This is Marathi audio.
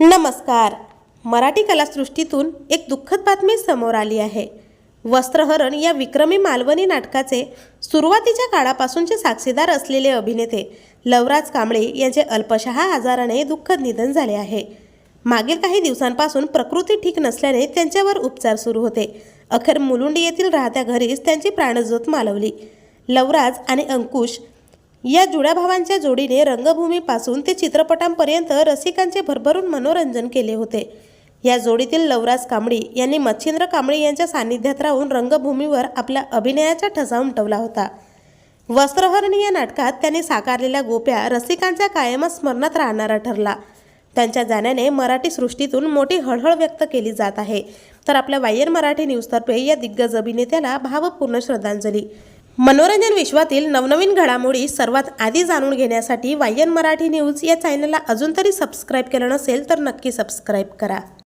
नमस्कार. मराठी कलासृष्टीतून एक दुःखद बातमी समोर आली आहे. वस्त्रहरण या विक्रमी मालवणी नाटकाचे सुरुवातीच्या काळापासूनचे साक्षीदार असलेले अभिनेते लवराज कांबळे यांचे अल्पशहा आजाराने दुःखद निधन झाले आहे. मागील काही दिवसांपासून प्रकृती ठीक नसल्याने त्यांच्यावर उपचार सुरू होते. अखेर मुलुंडी येथील राहत्या घरीच त्यांची प्राणज्योत मालवली. लवराज आणि अंकुश या जुळ्या भावांच्या जोडीने रंगभूमीपासून ते चित्रपटांपर्यंत रसिकांचे भरभरून मनोरंजन केले होते. या जोडीतील लवराज कांबळी यांनी मच्छिंद्र कांबळी यांच्या सान्निध्यात राहून रंगभूमीवर आपल्या अभिनयाचा ठसा उमटवला होता. वस्त्रहरण या नाटकात त्यांनी साकारलेल्या गोप्या रसिकांच्या कायमच स्मरणात राहणारा ठरला. त्यांच्या जाण्याने मराठी सृष्टीतून मोठी हळहळ व्यक्त केली जात आहे. तर आपल्या वायर मराठी न्यूजतर्फे या दिग्गज अभिनेत्याला भावपूर्ण श्रद्धांजली. मनोरंजन विश्वातील नवनवीन घडामोडी सर्वात आधी जाणून घेण्यासाठी वायन मराठी न्यूज या चॅनलला अजून तरी सबस्क्राईब केलं नसेल तर नक्की सबस्क्राईब करा.